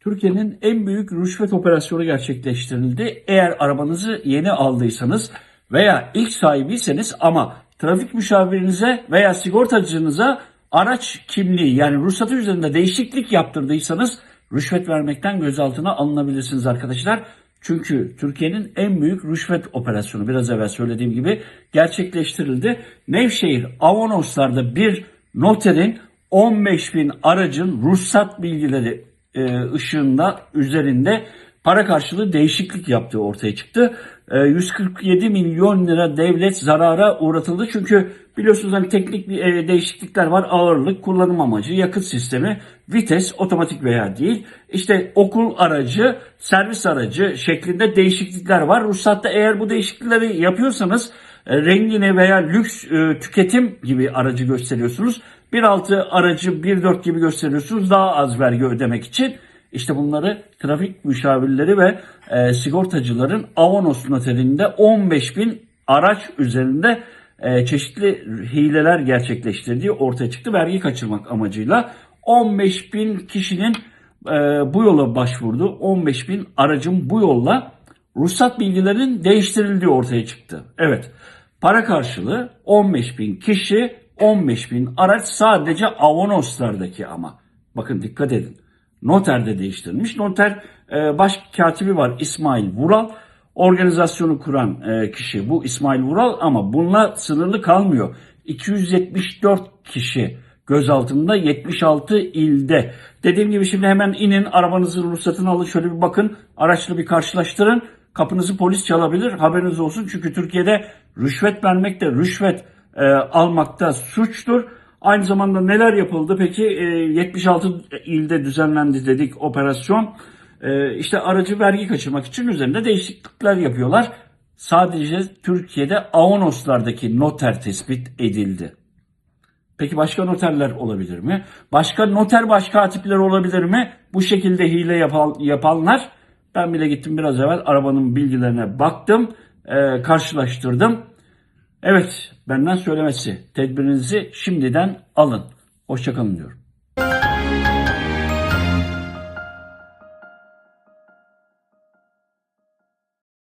Türkiye'nin en büyük rüşvet operasyonu gerçekleştirildi. Eğer arabanızı yeni aldıysanız veya ilk sahibiyseniz ama trafik müşavirinize veya sigortacınıza araç kimliği yani ruhsatı üzerinde değişiklik yaptırdıysanız rüşvet vermekten gözaltına alınabilirsiniz arkadaşlar. Çünkü Türkiye'nin en büyük rüşvet operasyonu biraz evvel söylediğim gibi gerçekleştirildi. Nevşehir Avanoslar'da bir noterin 15 bin aracın ruhsat bilgileri e, ışığında üzerinde para karşılığı değişiklik yaptığı ortaya çıktı. E, 147 milyon lira devlet zarara uğratıldı. Çünkü biliyorsunuz hani teknik e, değişiklikler var. Ağırlık, kullanım amacı, yakıt sistemi, vites, otomatik veya değil. İşte okul aracı, servis aracı şeklinde değişiklikler var. Ruhsatta eğer bu değişiklikleri yapıyorsanız e, rengini veya lüks e, tüketim gibi aracı gösteriyorsunuz. 1.6 aracı 1.4 gibi gösteriyorsunuz daha az vergi ödemek için. İşte bunları trafik müşavirleri ve e, sigortacıların Avanos noterinde 15 bin araç üzerinde e, çeşitli hileler gerçekleştirdiği ortaya çıktı. Vergi kaçırmak amacıyla 15 bin kişinin e, bu yola başvurdu. 15 bin aracın bu yolla ruhsat bilgilerinin değiştirildiği ortaya çıktı. Evet para karşılığı 15 bin kişi 15 bin araç sadece Avanoslardaki ama. Bakın dikkat edin. Noterde değiştirilmiş. Noter e, baş katibi var İsmail Vural. Organizasyonu kuran e, kişi bu İsmail Vural ama bununla sınırlı kalmıyor. 274 kişi gözaltında 76 ilde. Dediğim gibi şimdi hemen inin arabanızın ruhsatını alın şöyle bir bakın. Araçla bir karşılaştırın. Kapınızı polis çalabilir haberiniz olsun. Çünkü Türkiye'de rüşvet vermek de rüşvet e, almakta suçtur. Aynı zamanda neler yapıldı? Peki e, 76 ilde düzenlendi dedik operasyon. E, işte aracı vergi kaçırmak için üzerinde değişiklikler yapıyorlar. Sadece Türkiye'de Avanoslardaki noter tespit edildi. Peki başka noterler olabilir mi? Başka noter başkatipler olabilir mi? Bu şekilde hile yapan, yapanlar ben bile gittim biraz evvel arabanın bilgilerine baktım, e, karşılaştırdım. Evet, benden söylemesi. Tedbirinizi şimdiden alın. Hoşçakalın diyorum.